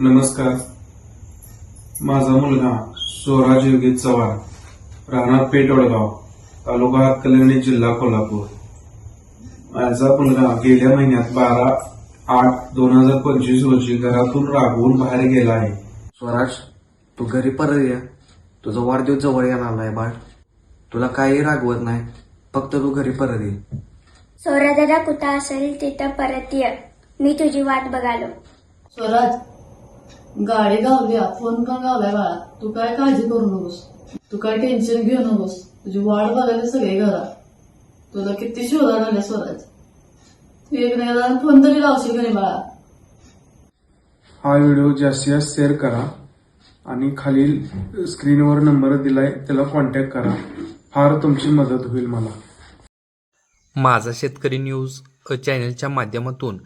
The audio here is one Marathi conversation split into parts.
नमस्कार. माझा मुलगा स्वराज योगेश चव्हाण राहणार पेटवडगाव तालुका हातकर्णी जिल्हा कोल्हापूर. माझा मुलगा गेल्या महिन्यात बारा आठ दोन हजार पंचवीस रोजी घरातून रागवून बाहेर गेला आहे. स्वराज तू घरी परत ये. तुझा वाढदिवस जवळ येणार आहे बाळ. तुला काही रागवत नाही. फक्त तू घरी परत ये. सोरादादा कुठं असेल तिथं परत ये. मी तुझी वाट बघालो. स्वराज गाडी गावल्या फोन पण गावलाय बाळा? तू काय काळजी करू नकोस. तू काय टेन्शन घेऊ नकोस. तुझी वाट बघायला सगळे घरात. तुला किती शोधा लागल्या स्वराज. तू एक नाही फोन तरी लावशील घरी बाळा? हा व्हिडिओ जास्तीत जास्त शेअर करा. आणि खालील स्क्रीनवर नंबर दिलाय त्याला कॉन्टॅक्ट करा. फार तुमची मदत होईल मला. माझा शेतकरी न्यूज अ चॅनलच्या माध्यमातून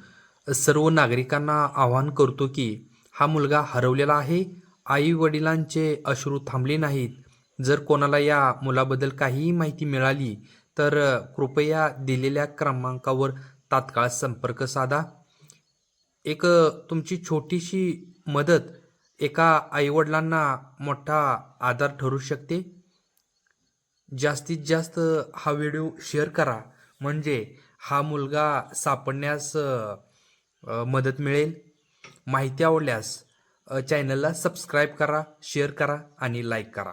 सर्व नागरिकांना आवाहन करतो की हा मुलगा हरवलेला आहे. आई वडिलांचे अश्रू थांबले नाहीत. जर कोणाला या मुलाबद्दल काहीही माहिती मिळाली तर कृपया दिलेल्या क्रमांकावर तात्काळ संपर्क साधा. एक तुमची छोटीशी मदत एका आईवडिलांना मोठा आधार ठरू शकते. जास्तीत जास्त हा व्हिडिओ शेअर करा. म्हणजे हा मुलगा सापडण्यास मदत मिळेल. माहिती आवडल्यास चॅनलला सबस्क्राईब करा शेअर करा आणि लाईक करा.